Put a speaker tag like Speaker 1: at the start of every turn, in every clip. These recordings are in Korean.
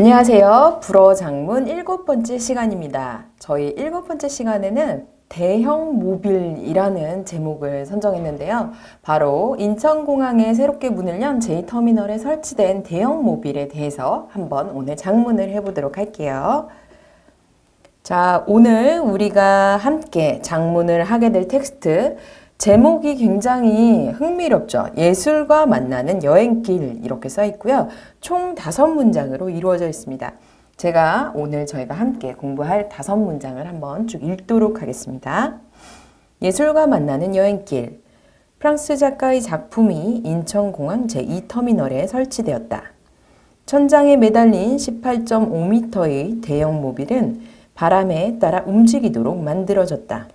Speaker 1: 안녕하세요. 불어 장문 일곱 번째 시간입니다. 저희 일곱 번째 시간에는 대형 모빌이라는 제목을 선정했는데요. 바로 인천공항에 새롭게 문을 연 J터미널에 설치된 대형 모빌에 대해서 한번 오늘 장문을 해보도록 할게요. 자, 오늘 우리가 함께 장문을 하게 될 텍스트 제목이 굉장히 흥미롭죠. 예술과 만나는 여행길 이렇게 써 있고요. 총 다섯 문장으로 이루어져 있습니다. 제가 오늘 저희가 함께 공부할 다섯 문장을 한번 쭉 읽도록 하겠습니다. 예술과 만나는 여행길. 프랑스 작가의 작품이 인천공항 제2터미널에 설치되었다. 천장에 매달린 18.5m의 대형 모빌은 바람에 따라 움직이도록 만들어졌다.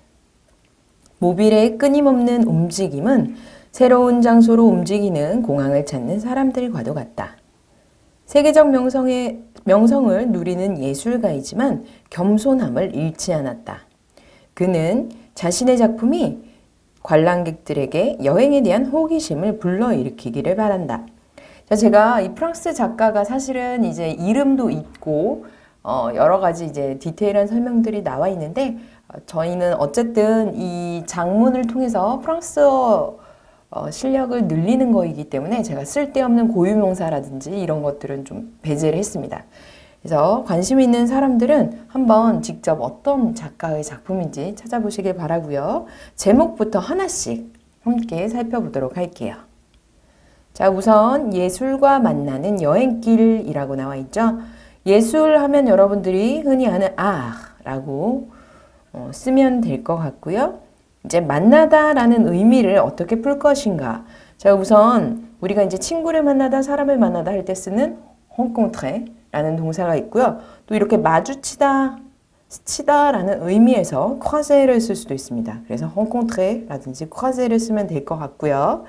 Speaker 1: 모빌의 끊임없는 움직임은 새로운 장소로 움직이는 공항을 찾는 사람들과도 같다. 세계적 명성의, 명성을 누리는 예술가이지만 겸손함을 잃지 않았다. 그는 자신의 작품이 관람객들에게 여행에 대한 호기심을 불러일으키기를 바란다. 자, 제가 이 프랑스 작가가 사실은 이제 이름도 있고 어, 여러 가지 이제 디테일한 설명들이 나와 있는데 어, 저희는 어쨌든 이 장문을 통해서 프랑스어 어, 실력을 늘리는 거이기 때문에 제가 쓸데없는 고유명사라든지 이런 것들은 좀 배제를 했습니다. 그래서 관심 있는 사람들은 한번 직접 어떤 작가의 작품인지 찾아보시길 바라고요. 제목부터 하나씩 함께 살펴보도록 할게요. 자, 우선 예술과 만나는 여행길이라고 나와 있죠. 예술 하면 여러분들이 흔히 아는 아라고 어, 쓰면 될 것 같고요. 이제 만나다라는 의미를 어떻게 풀 것인가. 자, 우선 우리가 이제 친구를 만나다, 사람을 만나다 할 때 쓰는 rencontre라는 동사가 있고요. 또 이렇게 마주치다, 스치다라는 의미에서 croiser를 쓸 수도 있습니다. 그래서 rencontre라든지 croiser를 쓰면 될 것 같고요.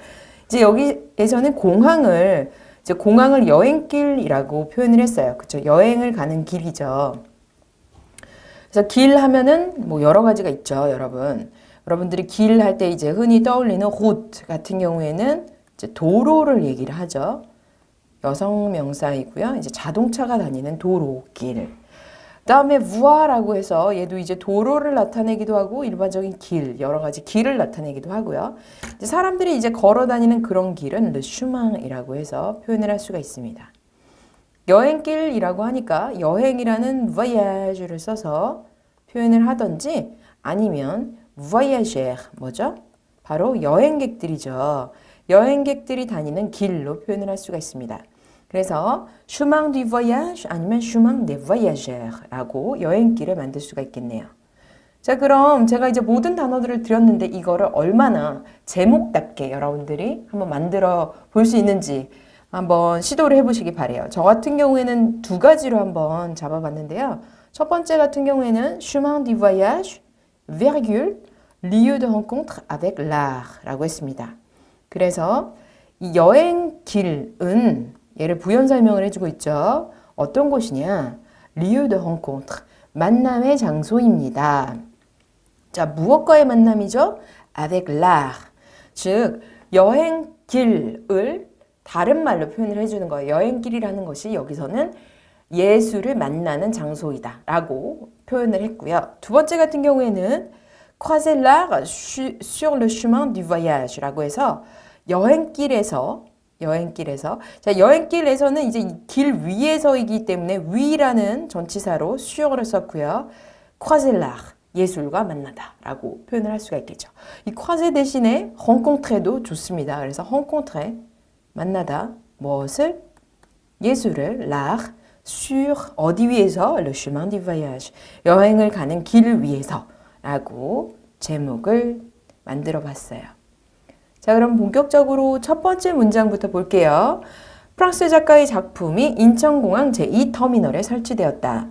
Speaker 1: 이제 여기에서는 공항을 이제 공항을 여행길이라고 표현을 했어요. 그렇죠? 여행을 가는 길이죠. 그래서 길 하면은 뭐 여러 가지가 있죠, 여러분. 여러분들이 길 할 때 이제 흔히 떠올리는 route 같은 경우에는 이제 도로를 얘기를 하죠. 여성 명사이고요. 이제 자동차가 다니는 도로길. 그다음에 voie라고 해서 얘도 이제 도로를 나타내기도 하고 일반적인 길, 여러 가지 길을 나타내기도 하고요. 이제 사람들이 이제 걸어 다니는 그런 길은 chemin이라고 해서 표현을 할 수가 있습니다. 여행길이라고 하니까 여행이라는 voyage를 써서 표현을 하던지 아니면 voyageur 뭐죠? 바로 여행객들이죠. 여행객들이 다니는 길로 표현을 할 수가 있습니다. 그래서 chemin du voyage 아니면 chemin des voyageurs라고 여행길을 만들 수가 있겠네요. 자, 그럼 제가 이제 모든 단어들을 드렸는데 이거를 얼마나 제목답게 여러분들이 한번 만들어 볼 수 있는지 한번 시도를 해보시기 바래요. 저 같은 경우에는 두 가지로 한번 잡아봤는데요. 첫 번째 같은 경우에는 chemin du voyage, virgule, lieu de rencontre avec l'art라고 했습니다. 그래서 이 여행 길은 얘를 부연 설명을 해주고 있죠. 어떤 곳이냐? lieu de rencontre, 만남의 장소입니다. 자, 무엇과의 만남이죠? avec l'art, 즉 여행 길을 다른 말로 표현을 해주는 거예요. 여행길이라는 것이 여기서는 예술을 만나는 장소이다 라고 표현을 했고요. 두 번째 같은 경우에는 croiser l'art sur le chemin du voyage 라고 해서 여행길에서 여행길에서 자 여행길에서는 이제 길 위에서이기 때문에 위라는 전치사로 sur를 썼고요. l'art 예술과 만나다라고 표현을 할 수가 있겠죠. 이 croiser 대신에 rencontre도 좋습니다. 그래서 rencontrer 만나다 무엇을 예술을 l'art sur 어디 위에서 le chemin du voyage 여행을 가는 길 위에서라고 제목을 만들어 봤어요. 자, 그럼 본격적으로 첫 번째 문장부터 볼게요. 프랑스 작가의 작품이 인천공항 제2터미널에 설치되었다.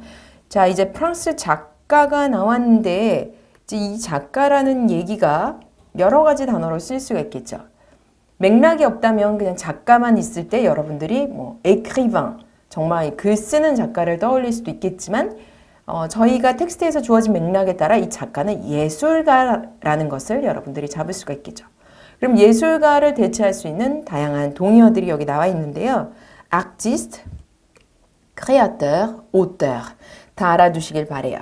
Speaker 1: 자, 이제 프랑스 작가가 나왔는데 이 작가라는 얘기가 여러 가지 단어로 쓸 수가 있겠죠. 맥락이 없다면 그냥 작가만 있을 때 여러분들이 뭐 écrivain 정말 글 쓰는 작가를 떠올릴 수도 있겠지만 어, 저희가 텍스트에서 주어진 맥락에 따라 이 작가는 예술가라는 것을 여러분들이 잡을 수가 있겠죠. 그럼 예술가를 대체할 수 있는 다양한 동의어들이 여기 나와 있는데요. artiste, créateur, auteur 다 알아두시길 바래요.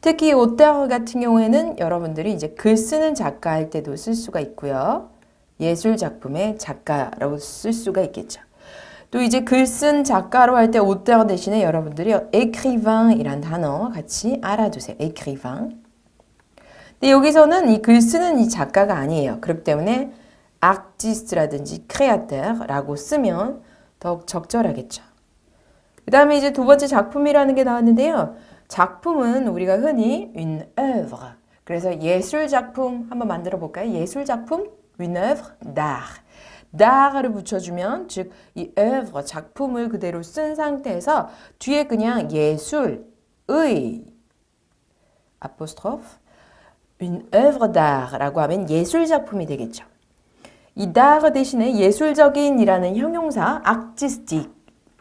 Speaker 1: 특히 auteur 같은 경우에는 여러분들이 이제 글 쓰는 작가 할 때도 쓸 수가 있고요. 예술 작품의 작가라고 쓸 수가 있겠죠. 또 이제 글 쓴 작가로 할 때 auteur 대신에 여러분들이 écrivain이란 단어 같이 알아두세요. écrivain. 근데 여기서는 이 글 쓰는 이 작가가 아니에요. 그렇기 때문에 artiste라든지 créateur라고 쓰면 더욱 적절하겠죠. 그 다음에 이제 두 번째 작품이라는 게 나왔는데요. 작품은 우리가 흔히 une œuvre. 그래서 예술 작품 한번 만들어 볼까요? 예술 작품 une œuvre d'art. d'art를 붙여주면 즉 이 œuvre 작품을 그대로 쓴 상태에서 뒤에 그냥 예술의 apostrophe une œuvre d'art라고 하면 예술 작품이 되겠죠. 이 d'art 대신에 예술적인이라는 형용사 artistique,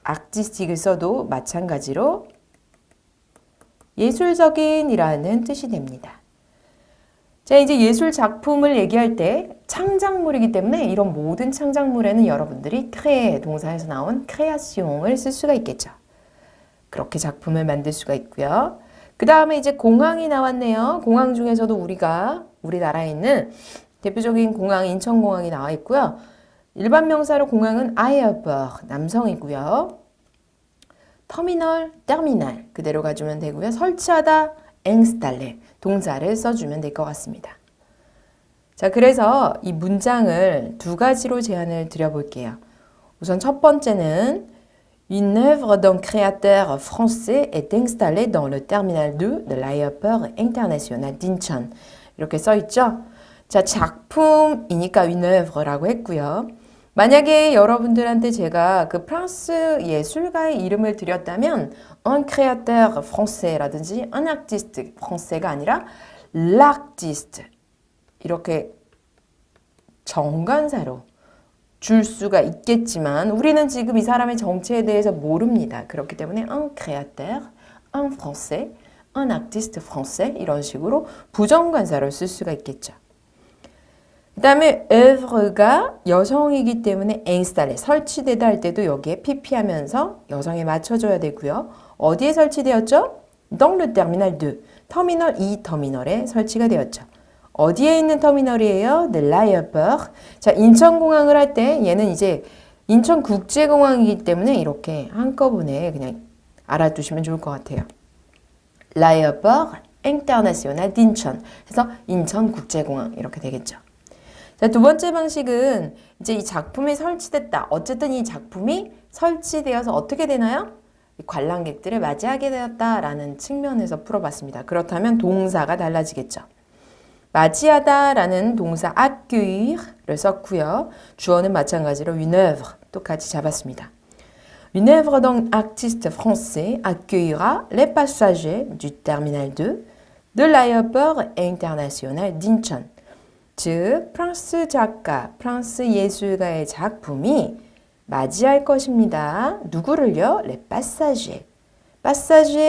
Speaker 1: artistique을 써도 마찬가지로 예술적인이라는 뜻이 됩니다. 자, 이제 예술 작품을 얘기할 때 창작물이기 때문에 이런 모든 창작물에는 여러분들이 créer 동사에서 나온 création을 쓸 수가 있겠죠. 그렇게 작품을 만들 수가 있고요. 그 다음에 이제 공항이 나왔네요. 공항 중에서도 우리가 우리나라에 있는 대표적인 공항 인천공항이 나와 있고요. 일반 명사로 공항은 aéroport 남성이고요. 터미널, 테르미날 그대로 가주면 되고요. 설치하다, installer 동사를 써주면 될 것 같습니다. 자, 그래서 이 문장을 두 가지로 제안을 드려볼게요. 우선 첫 번째는 Une œuvre d'un créateur français est installée dans le terminal 2 de l'aéroport international d'Incheon. 이렇게 써 있죠? 자, 작품이니까 une œuvre라고 했고요. 만약에 여러분들한테 제가 그 프랑스 예술가의 이름을 드렸다면 un créateur français라든지 un artiste français가 아니라 l'artiste 이렇게 정관사로 줄 수가 있겠지만 우리는 지금 이 사람의 정체에 대해서 모릅니다. 그렇기 때문에 un créateur, un français, un artiste français 이런 식으로 부정관사로 쓸 수가 있겠죠. 그 다음에 œuvre가 여성이기 때문에 installé, 설치되다 할 때도 여기에 pp 하면서 여성에 맞춰줘야 되고요. 어디에 설치되었죠? dans le terminal 2, 터미널 2 터미널에 설치가 되었죠. 어디에 있는 터미널이에요? 네, l'aéroport. 자, 인천공항을 할 때 얘는 이제 인천국제공항이기 때문에 이렇게 한꺼번에 그냥 알아두시면 좋을 것 같아요. l'aéroport international d'Incheon. 그래서 인천국제공항 이렇게 되겠죠. 자, 두 번째 방식은 이제 이 작품이 설치됐다. 어쨌든 이 작품이 설치되어서 어떻게 되나요? 관람객들을 맞이하게 되었다라는 측면에서 풀어봤습니다. 그렇다면 동사가 달라지겠죠. 맞이하다라는 동사 accueillir,를 썼고요. 주어는 마찬가지로 une œuvre 똑같이 잡았습니다. Une œuvre d'un artiste français accueillera les passagers du terminal 2 de l'aéroport international d'Incheon. 즉 프랑스 작가, 프랑스 예술가의 작품이 맞이할 것입니다. 누구를요? 레 파사제.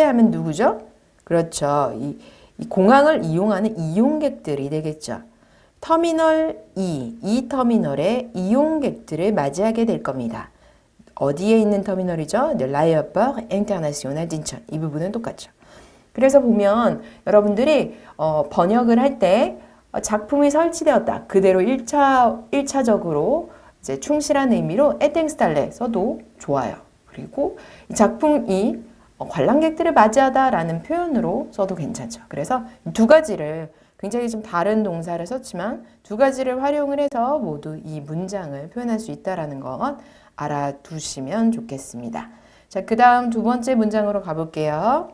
Speaker 1: 하면 누구죠? 그렇죠. 이, 이 공항을 이용하는 이용객들이 되겠죠. 터미널 2, 이 터미널의 이용객들을 맞이하게 될 겁니다. 어디에 있는 터미널이죠? 네, 라이어버 인터내셔널 딘천. 이 부분은 똑같죠. 그래서 보면 여러분들이 어, 번역을 할때 어, 작품이 설치되었다. 그대로 1차, 1차적으로 이제 충실한 의미로 에땡스달레 써도 좋아요. 그리고 이 작품이 어, 관람객들을 맞이하다라는 표현으로 써도 괜찮죠. 그래서 두 가지를 굉장히 좀 다른 동사를 썼지만 두 가지를 활용을 해서 모두 이 문장을 표현할 수 있다라는 것 알아두시면 좋겠습니다. 자, 그 다음 두 번째 문장으로 가볼게요.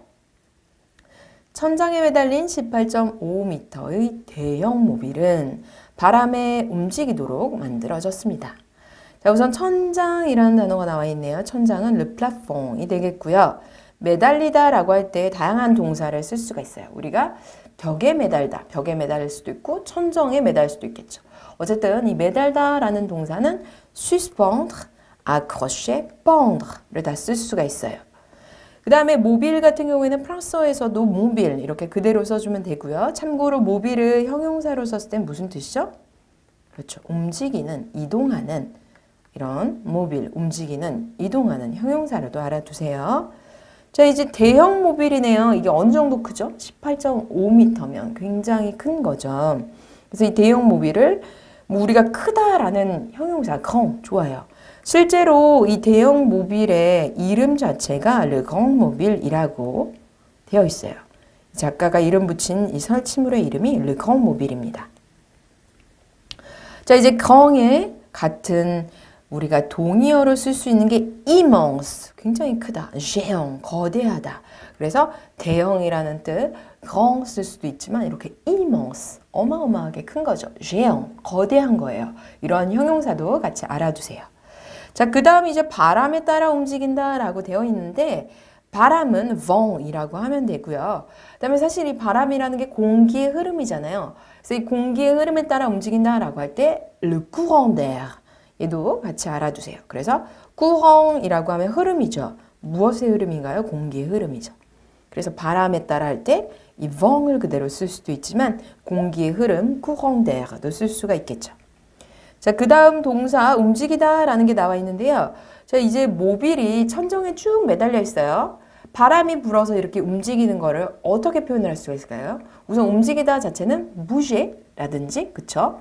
Speaker 1: 천장에 매달린 18.5m의 대형 모빌은 바람에 움직이도록 만들어졌습니다. 자, 우선 천장이라는 단어가 나와 있네요. 천장은 plafond이 되겠고요. 매달리다 라고 할 때 다양한 동사를 쓸 수가 있어요. 우리가 벽에 매달다, 벽에 매달릴 수도 있고 천정에 매달 수도 있겠죠. 어쨌든 이 매달다 라는 동사는 suspendre, accrocher, pendre를 다 쓸 수가 있어요. 그 다음에 모빌 같은 경우에는 프랑스어에서도 모빌 이렇게 그대로 써주면 되고요. 참고로 모빌을 형용사로 썼을 땐 무슨 뜻이죠? 그렇죠. 움직이는, 이동하는 이런 모빌, 움직이는, 이동하는 형용사로도 알아두세요. 자, 이제 대형 모빌이네요. 이게 어느 정도 크죠? 18.5m면 굉장히 큰 거죠. 그래서 이 대형 모빌을 뭐 우리가 크다라는 형용사 컹 좋아요. 실제로 이 대형 모빌의 이름 자체가 르컹 모빌이라고 되어 있어요. 작가가 이름 붙인 이 설치물의 이름이 르컹 모빌입니다. 자, 이제 컹에 같은 우리가 동의어로 쓸 수 있는 게 immense, 굉장히 크다, géant, 거대하다. 그래서 대형이라는 뜻, grand 쓸 수도 있지만 이렇게 immense, 어마어마하게 큰 거죠. géant, 거대한 거예요. 이런 형용사도 같이 알아두세요. 자, 그 다음 이제 바람에 따라 움직인다라고 되어 있는데 바람은 vent이라고 하면 되고요. 그다음에 사실 이 바람이라는 게 공기의 흐름이잖아요. 그래서 이 공기의 흐름에 따라 움직인다라고 할 때 le courant d'air 얘도 같이 알아두세요. 그래서 courant이라고 하면 흐름이죠. 무엇의 흐름인가요? 공기의 흐름이죠. 그래서 바람에 따라 할 때 이 vent을 그대로 쓸 수도 있지만 공기의 흐름 courant d'air도 쓸 수가 있겠죠. 자, 그 다음 동사 움직이다 라는 게 나와 있는데요. 자, 이제 모빌이 천정에 쭉 매달려 있어요. 바람이 불어서 이렇게 움직이는 거를 어떻게 표현을 할 수가 있을까요? 우선 움직이다 자체는 bouger라든지, 그쵸?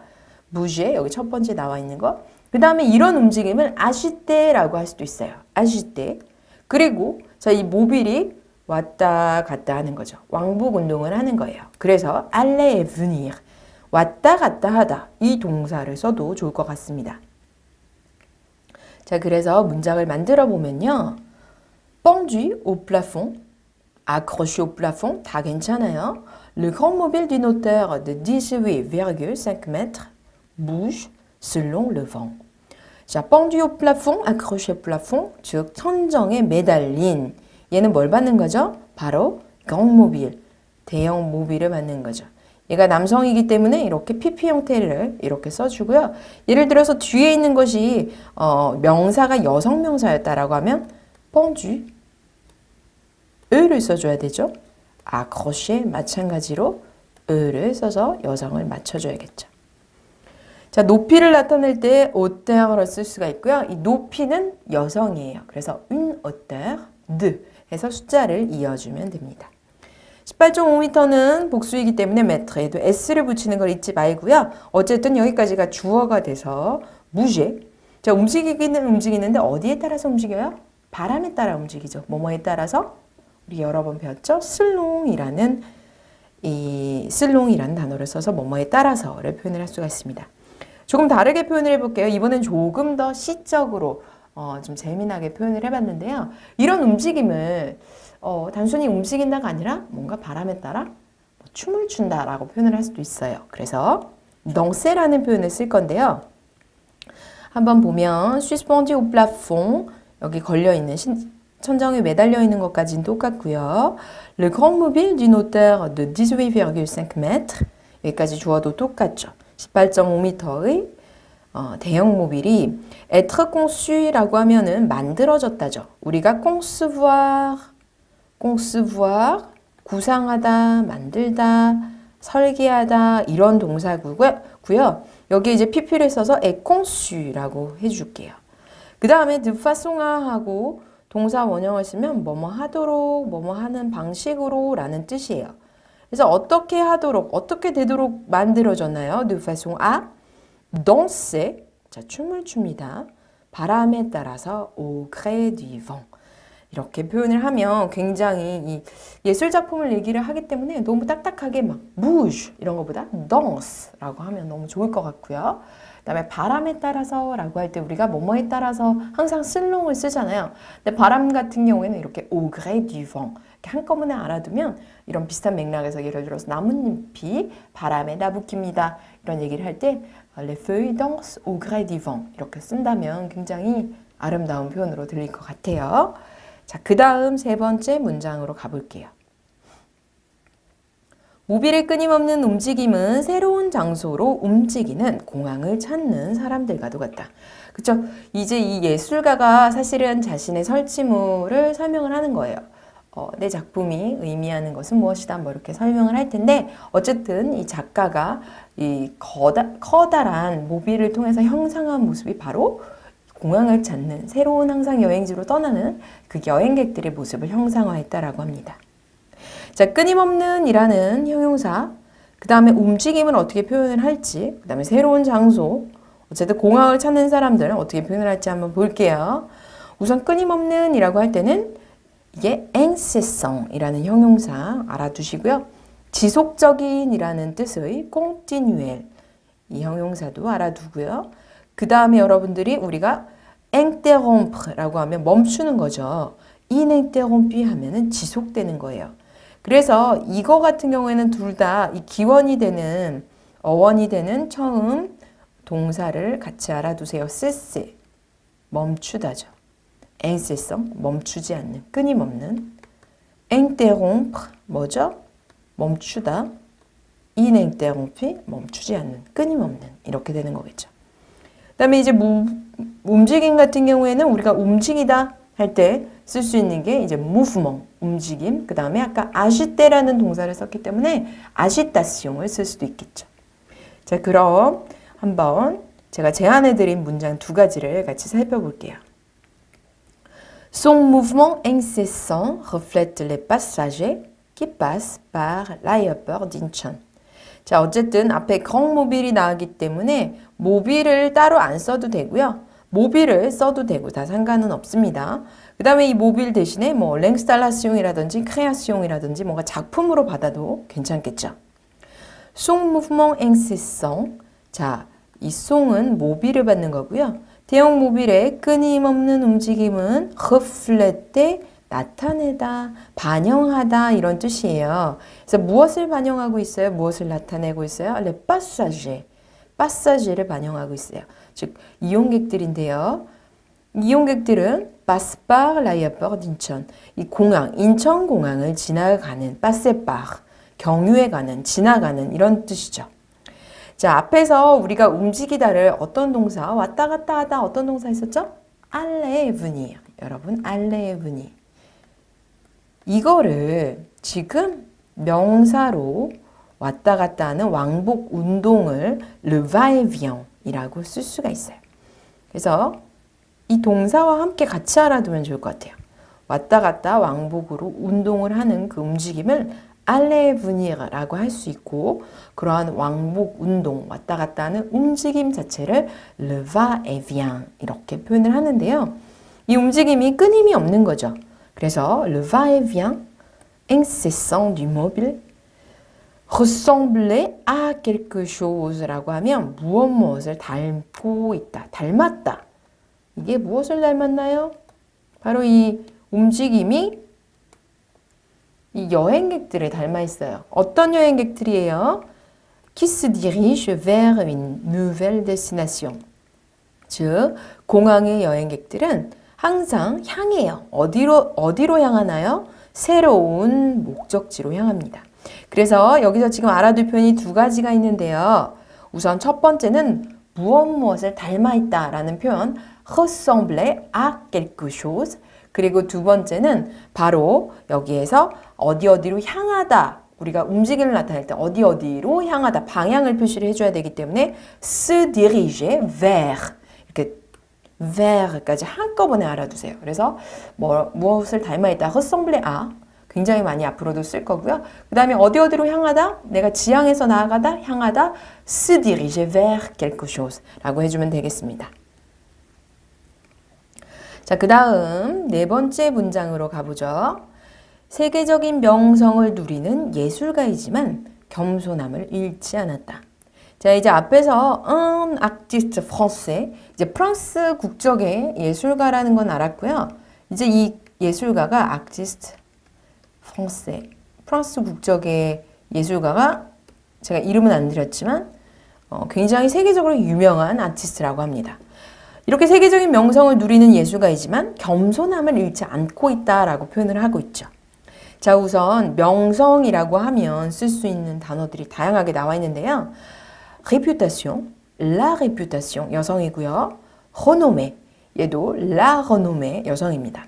Speaker 1: bouger, 여기 첫 번째 나와 있는 거. 그 다음에 이런 움직임을 agiter라고 할 수도 있어요. agiter. 그리고 자, 이 모빌이 왔다 갔다 하는 거죠. 왕복 운동을 하는 거예요. 그래서 et venir. 왔다 갔다 하다. 이 동사를 써도 좋을 것 같습니다. 자, 그래서 문장을 만들어 보면요. pendu au plafond, accroché au plafond, 다 괜찮아요. Le grand mobile d'une hauteur de 18,5 mètres bouge selon le vent. 자, pendu au plafond, accroché au plafond, 즉 천정에 매달린 얘는 뭘 받는 거죠? 바로 grand mobile, 대형 모빌을 받는 거죠. 얘가 남성이기 때문에 이렇게 PP 형태를 이렇게 써주고요. 예를 들어서 뒤에 있는 것이 어, 명사가 여성 명사였다라고 하면 pendu, eu를 써줘야 되죠. accroché 마찬가지로 eu를 써서 여성을 맞춰줘야겠죠. 자, 높이를 나타낼 때 hauteur을 쓸 수가 있고요. 이 높이는 여성이에요. 그래서 une hauteur 해서 숫자를 이어주면 됩니다. 18.5m는 복수이기 때문에 메트에도 s를 붙이는 걸 잊지 말고요. 어쨌든 여기까지가 주어가 돼서 무제. 자, 움직이기는 움직이는데 어디에 따라서 움직여요? 바람에 따라 움직이죠. 뭐뭐에 따라서 우리 여러 번 배웠죠? 슬롱이라는 이 슬롱이라는 단어를 써서 뭐뭐에 따라서를 표현을 할 수가 있습니다. 조금 다르게 표현을 해볼게요. 이번엔 조금 더 시적으로 어, 좀 재미나게 표현을 해봤는데요. 이런 움직임을 어, 단순히 움직인다가 아니라 뭔가 바람에 따라 뭐 춤을 춘다라고 표현을 할 수도 있어요. 그래서 덩세라는 표현을 쓸 건데요. 한번 보면 suspendu au plafond 여기 걸려 있는 천정에 매달려 있는 것까지는 똑같고요. Le grand mobile d'une hauteur de 18,5 mètres 여기까지 주어도 똑같죠. 18.5m의 어, 대형 모빌이 être conçu라고 하면은 만들어졌다죠. 우리가 concevoir, concevoir 구상하다, 만들다, 설계하다 이런 동사고요. 여기 이제 pp를 써서 conçu라고 해줄게요. 그 다음에 de façon à 하고 동사 원형을 쓰면 뭐뭐 하도록, 뭐뭐 하는 방식으로 라는 뜻이에요. 그래서 어떻게 하도록, 어떻게 되도록 만들어졌나요? à danser, 자, 춤을 춥니다. 바람에 따라서 au gré du vent. 이렇게 표현을 하면 굉장히 이 예술 작품을 얘기를 하기 때문에 너무 딱딱하게 막 bouge 이런 것보다 danse라고 하면 너무 좋을 것 같고요. 그다음에 바람에 따라서라고 할 때 우리가 뭐뭐에 따라서 항상 슬롱을 쓰잖아요. 근데 바람 같은 경우에는 이렇게 au gré du vent 이렇게 한꺼번에 알아두면 이런 비슷한 맥락에서 예를 들어서 나뭇잎이 바람에 나부깁니다. 이런 얘기를 할 때 les feuilles dansent au gré du vent 이렇게 쓴다면 굉장히 아름다운 표현으로 들릴 것 같아요. 자, 그 다음 세 번째 문장으로 가볼게요. 모빌의 끊임없는 움직임은 새로운 장소로 움직이는 공항을 찾는 사람들과도 같다. 그쵸? 이제 이 예술가가 사실은 자신의 설치물을 설명을 하는 거예요. 어, 내 작품이 의미하는 것은 무엇이다. 뭐 이렇게 설명을 할 텐데, 어쨌든 이 작가가 이 거다, 커다란 모빌을 통해서 형상한 모습이 바로 공항을 찾는 새로운 항상 여행지로 떠나는 그 여행객들의 모습을 형상화했다라고 합니다. 자, 끊임없는 이라는 형용사, 그 다음에 움직임을 어떻게 표현을 할지, 그 다음에 새로운 장소, 어쨌든 공항을 찾는 사람들은 어떻게 표현을 할지 한번 볼게요. 우선 끊임없는 이라고 할 때는 이게 incessant이라는 형용사 알아두시고요. 지속적인 이라는 뜻의 continuel 이 형용사도 알아두고요. 그 다음에 여러분들이 우리가 interrompre라고 하면 멈추는 거죠. ininterrompu 하면은 지속되는 거예요. 그래서 이거 같은 경우에는 둘 다 이 기원이 되는 어원이 되는 처음 동사를 같이 알아두세요. cesse 멈추다죠. incessant 멈추지 않는 끊임없는 interrompre 뭐죠? 멈추다 ininterrompu 멈추지 않는 끊임없는 이렇게 되는 거겠죠. 그다음에 이제 무, 움직임 같은 경우에는 우리가 움직이다 할 때 쓸 수 있는 게 이제 mouvement 움직임 그다음에 아까 agiter라는 동사를 썼기 때문에 agitation을 쓸 수도 있겠죠. 자 그럼 한번 제가 제안해 드린 문장 두 가지를 같이 살펴볼게요. Son mouvement incessant reflète les passagers qui passent par l'aéroport d'Incheon. 자, 어쨌든 앞에 콩모빌이 나왔기 때문에 모빌을 따로 안 써도 되고요. 모빌을 써도 되고 다 상관은 없습니다. 그 다음에 이 모빌 대신에 뭐 랭스탈라시옹이라든지 크레아시옹이라든지 뭔가 작품으로 받아도 괜찮겠죠. 송 모브먼 앵세성 자, 이 송은 모빌을 받는 거고요. 대형 모빌의 끊임없는 움직임은 reflete 나타내다, 반영하다 이런 뜻이에요. 그래서 무엇을 반영하고 있어요? 무엇을 나타내고 있어요? le passage, passage를 반영하고 있어요. 즉 이용객들인데요. 이용객들은 par l'aéroport d'Incheon, 이 공항, 인천 공항을 지나가는 par, 경유해 가는, 지나가는 이런 뜻이죠. 자, 앞에서 우리가 움직이다를 어떤 동사, 왔다 갔다 하다 어떤 동사 있었죠? 알레분이에요. 여러분, 알레분이. 이거를 지금 명사로 왔다 갔다 하는 왕복 운동을 le va-et-vien이라고 쓸 수가 있어요. 그래서 이 동사와 함께 같이 알아두면 좋을 것 같아요. 왔다 갔다 왕복으로 운동을 하는 그 움직임을 알레브니라고 할 수 있고 그러한 왕복 운동 왔다 갔다 하는 움직임 자체를 le va-et-vient 이렇게 표현을 하는데요. 이 움직임이 끊임이 없는 거죠. 그래서 le va-et-vient incessant du mobile ressemblait à quelque chose라고 하면 무엇 무엇을 닮고 있다, 닮았다. 이게 무엇을 닮았나요? 바로 이 움직임이 이 여행객들을 닮아 있어요. 어떤 여행객들이에요? qui se dirige vers une nouvelle destination. 즉 공항의 여행객들은 항상 향해요. 어디로 어디로 향하나요? 새로운 목적지로 향합니다. 그래서 여기서 지금 알아둘 표현이 두 가지가 있는데요. 우선 첫 번째는 무엇 무엇을 닮아 있다라는 표현 ressemble à quelque chose 그리고 두 번째는 바로 여기에서 어디 어디로 향하다 우리가 움직임을 나타낼 때 어디 어디로 향하다 방향을 표시를 해줘야 되기 때문에 se diriger vers ver까지 한꺼번에 알아두세요. 그래서 뭐, 무엇을 닮아 있다 ressemble à 굉장히 많이 앞으로도 쓸 거고요. 그 다음에 어디 어디로 향하다 내가 지향해서 나아가다 향하다 se diriger vers quelque chose 라고 해주면 되겠습니다. 자, 그 다음 네 번째 문장으로 가보죠. 세계적인 명성을 누리는 예술가이지만 겸손함을 잃지 않았다. 자, 이제 앞에서 un artiste français, 이제 프랑스 국적의 예술가라는 건 알았고요. 이제 이 예술가가 artiste français, 프랑스 국적의 예술가가 제가 이름은 안 드렸지만 어, 굉장히 세계적으로 유명한 아티스트라고 합니다. 이렇게 세계적인 명성을 누리는 예술가이지만 겸손함을 잃지 않고 있다라고 표현을 하고 있죠. 자, 우선 명성이라고 하면 쓸 수 있는 단어들이 다양하게 나와 있는데요. Réputation, la réputation 여성이고요. renommée, 얘도 la renommée 여성입니다.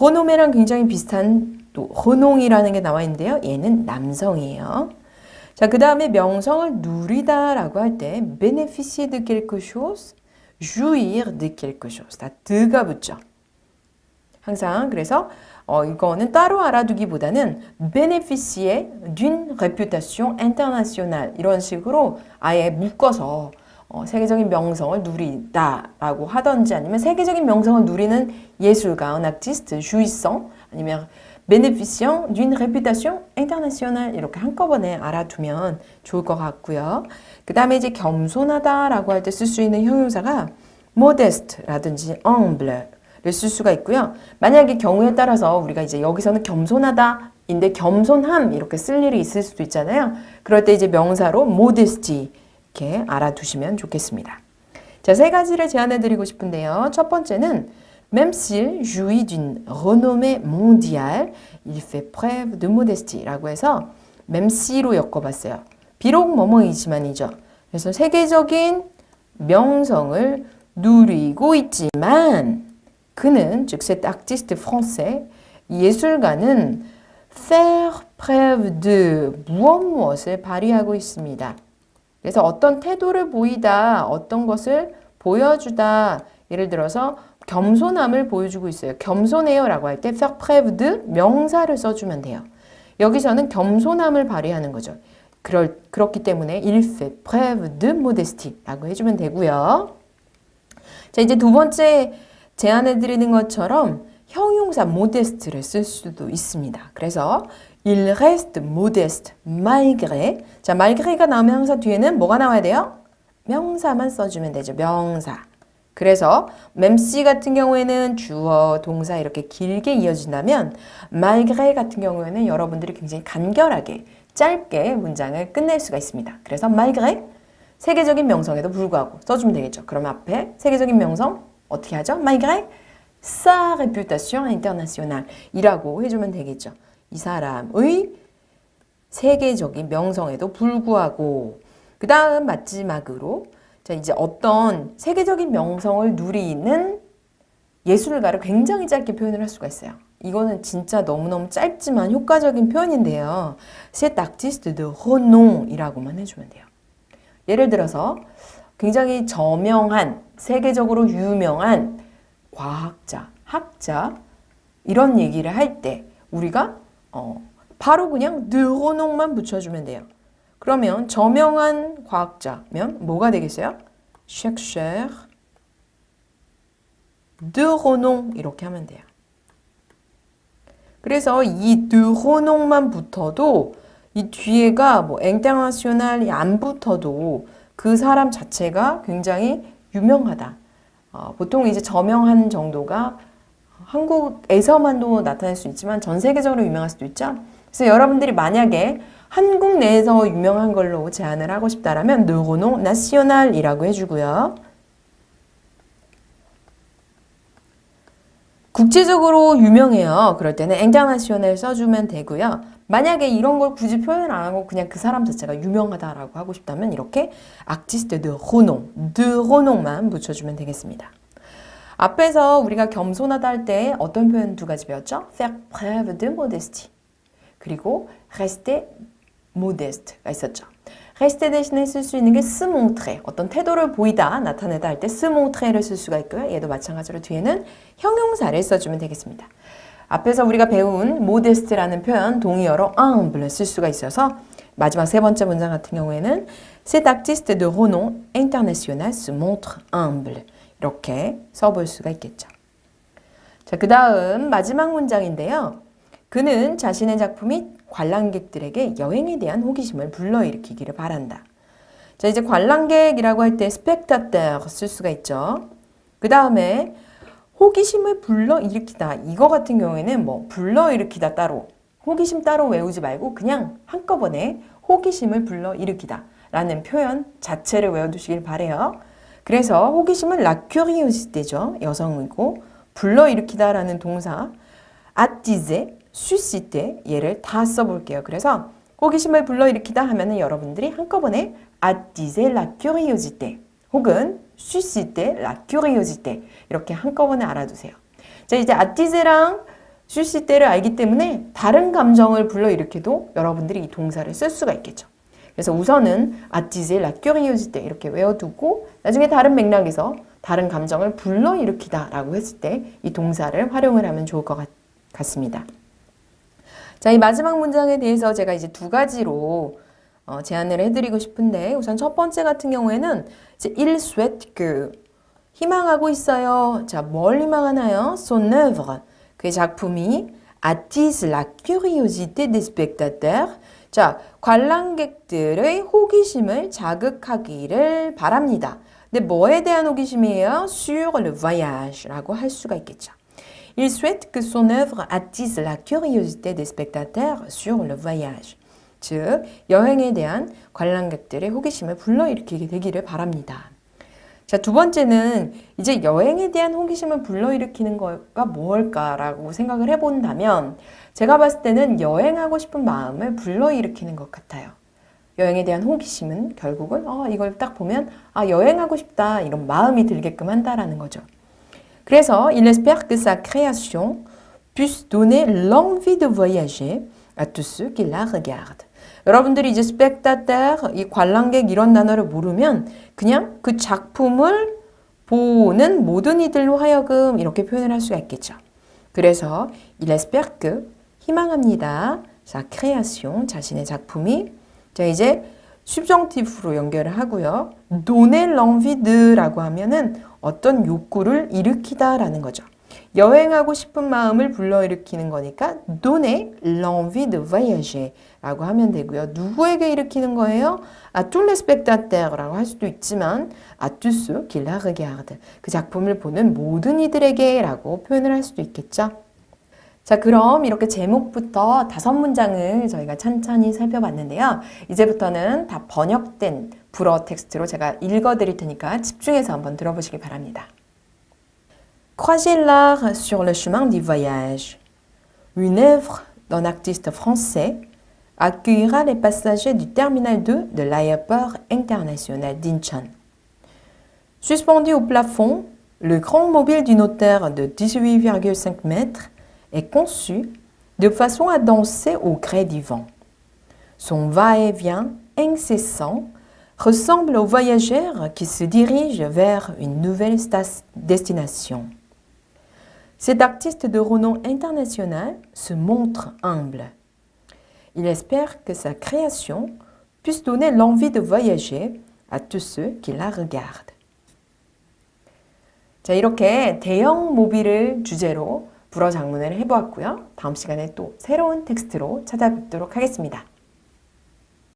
Speaker 1: renomé랑 굉장히 비슷한 또 호농이라는 게 나와 있는데요. 얘는 남성이에요. 자, 그 다음에 명성을 누리다라고 할 때 bénéficier de quelque chose, jouir de quelque chose. 다 드가 붙죠. 항상 그래서 어, 이거는 따로 알아두기보다는 bénéficier d'une réputation internationale 이런 식으로 아예 묶어서 어, 세계적인 명성을 누리다라고 하던지 아니면 세계적인 명성을 누리는 예술가, artiste jouissant 아니면 bénéficiant d'une réputation internationale 이렇게 한꺼번에 알아두면 좋을 것 같고요. 그 다음에 이제 겸손하다라고 할 때 쓸 수 있는 형용사가 modeste라든지 humble를 쓸 수가 있고요. 만약에 경우에 따라서 우리가 이제 여기서는 겸손하다 인데 겸손함 이렇게 쓸 일이 있을 수도 있잖아요. 그럴 때 이제 명사로 modesty 이렇게 알아두시면 좋겠습니다. 자, 세 가지를 제안해 드리고 싶은데요. 첫 번째는 Même s'il jouit d'une renommée mondiale, il fait preuve de modestie라고 해서 même si로 엮어봤어요. 비록 뭐뭐이지만이죠. 그래서 세계적인 명성을 누리고 있지만 그는 즉 cet artiste français 예술가는 faire preuve de 무엇 무엇을 발휘하고 있습니다. 그래서 어떤 태도를 보이다, 어떤 것을 보여주다. 예를 들어서 겸손함을 보여주고 있어요. 겸손해요라고 할 때 faire preuve de 명사를 써주면 돼요. 여기서는 겸손함을 발휘하는 거죠. 그럴, 그렇기 때문에 il fait preuve de modestie라고 해주면 되고요. 자 이제 두 번째 제안해 드리는 것처럼 형용사 modeste를 쓸 수도 있습니다. 그래서 il reste modeste malgré 자 malgré가 나오면 항상 뒤에는 뭐가 나와야 돼요? 명사만 써주면 되죠. 명사. 그래서 맴씨 같은 경우에는 주어, 동사 이렇게 길게 이어진다면 malgré 같은 경우에는 여러분들이 굉장히 간결하게 짧게 문장을 끝낼 수가 있습니다. 그래서 malgré 세계적인 명성에도 불구하고 써주면 되겠죠. 그럼 앞에 세계적인 명성 어떻게 하죠? malgré sa réputation internationale 이라고 해주면 되겠죠. 이 사람의 세계적인 명성에도 불구하고 그 다음 마지막으로 자 이제 어떤 세계적인 명성을 누리는 예술가를 굉장히 짧게 표현을 할 수가 있어요. 이거는 진짜 너무너무 짧지만 효과적인 표현인데요. cet artiste de renom이라고만 해주면 돼요. 예를 들어서 굉장히 저명한 세계적으로 유명한 과학자, 학자 이런 얘기를 할 때 우리가 어, 바로 그냥 renom만 붙여주면 돼요. 그러면 저명한 과학자면 뭐가 되겠어요? chercheur 이렇게 하면 돼요. 그래서 이 renom만 붙어도 이 뒤에가 뭐 international이 안 붙어도 그 사람 자체가 굉장히 유명하다. 어, 보통 이제 저명한 정도가 한국에서만도 나타날 수 있지만 전 세계적으로 유명할 수도 있죠. 그래서 여러분들이 만약에 한국 내에서 유명한 걸로 제안을 하고 싶다라면 누구노 나시오날이라고 해주고요. 국제적으로 유명해요. 그럴 때는 앵자나시오넬 써주면 되고요. 만약에 이런 걸 굳이 표현 안 하고 그냥 그 사람 자체가 유명하다라고 하고 싶다면 이렇게 artiste de renom, de renom만 붙여주면 되겠습니다. 앞에서 우리가 겸손하다 할 때 어떤 표현 두 가지 배웠죠? faire preuve de modestie. 그리고 rester modeste가 있었죠. rester 대신에 쓸 수 있는 게 se montrer. 어떤 태도를 보이다, 나타내다 할 때 se montre를 쓸 수가 있고요. 얘도 마찬가지로 뒤에는 형용사를 써주면 되겠습니다. 앞에서 우리가 배운 modeste라는 표현 동의어로 humble를 쓸 수가 있어서 마지막 세 번째 문장 같은 경우에는 cet artiste de renom international se montre humble. 이렇게 써볼 수가 있겠죠. 자, 그 다음 마지막 문장인데요. 그는 자신의 작품이 관람객들에게 여행에 대한 호기심을 불러일으키기를 바란다. 자, 이제 관람객이라고 할 때 spectateur 쓸 수가 있죠. 그 다음에 호기심을 불러일으키다. 이거 같은 경우에는 뭐 불러일으키다 따로, 호기심 따로 외우지 말고 그냥 한꺼번에 호기심을 불러일으키다. 라는 표현 자체를 외워두시길 바래요. 그래서 호기심은 curiosité죠. 여성이고 불러일으키다 라는 동사 attiser, susciter 얘를 다 써볼게요. 그래서 호기심을 불러일으키다 하면은 여러분들이 한꺼번에 la curiosité 혹은 susciter la 이렇게 한꺼번에 알아두세요. 자 이제 attiser랑 susciter를 알기 때문에 다른 감정을 불러일으켜도 여러분들이 이 동사를 쓸 수가 있겠죠. 그래서 우선은 attiser la curiosité 이렇게 외워두고 나중에 다른 맥락에서 다른 감정을 불러일으키다 라고 했을 때 이 동사를 활용을 하면 좋을 것 같, 같습니다. 자, 이 마지막 문장에 대해서 제가 이제 두 가지로 어, 제안을 해드리고 싶은데 우선 첫 번째 같은 경우에는 이제 il souhaite que 희망하고 있어요. 자, 뭘 희망하나요? Son œuvre. 그의 작품이 attise la curiosité des spectateurs. 자, 관람객들의 호기심을 자극하기를 바랍니다. 근데 뭐에 대한 호기심이에요? Sur le voyage라고 할 수가 있겠죠. Il souhaite que son œuvre attise la curiosité des spectateurs sur le voyage. 즉, 여행에 대한 관람객들의 호기심을 불러일으키게 되기를 바랍니다. 자, 두 번째는 이제 여행에 대한 호기심을 불러일으키는 거가 뭘까라고 생각을 해본다면 제가 봤을 때는 여행하고 싶은 마음을 불러일으키는 것 같아요. 여행에 대한 호기심은 결국은 어, 이걸 딱 보면 아, 여행하고 싶다 이런 마음이 들게끔 한다라는 거죠. 그래서 il espère que sa création puisse donner l'envie de voyager à tous ceux qui la regardent. 여러분들이 이제 spectateur, 이 관람객 이런 단어를 모르면 그냥 그 작품을 보는 모든 이들로 하여금 이렇게 표현을 할 수가 있겠죠. 그래서 il espère que 희망합니다. sa création 자신의 작품이 자 이제 subjunctive로 연결을 하고요. donner l'envie de라고 하면은 어떤 욕구를 일으키다라는 거죠. 여행하고 싶은 마음을 불러일으키는 거니까 donner l'envie de voyager 라고 하면 되고요. 누구에게 일으키는 거예요? à tous les spectateurs 라고 할 수도 있지만 à tous qui la regardent 그 작품을 보는 모든 이들에게 라고 표현을 할 수도 있겠죠. 자, 그럼 이렇게 제목부터 다섯 문장을 저희가 천천히 살펴봤는데요. 이제부터는 다 번역된 불어 텍스트로 제가 읽어 드릴 테니까 집중해서 한번 들어보시기 바랍니다. Croisez l'art sur le chemin du voyage. Une œuvre d'un artiste français accueillera les passagers du terminal 2 de l'aéroport international d'Incheon. Suspendu au plafond, le grand mobile d'une hauteur de 18,5 mètres est conçu de façon à danser au gré du vent. Son va-et-vient incessant ressemble aux voyageurs qui se dirigent vers une nouvelle destination. Cet artiste de renom international se montre humble. Il espère que sa création puisse donner l'envie de voyager à tous ceux qui la regardent. 자, 이렇게 대형 모빌을 주제로 불어 장문을 해보았고요. 다음 시간에 또 새로운 텍스트로 찾아뵙도록 하겠습니다.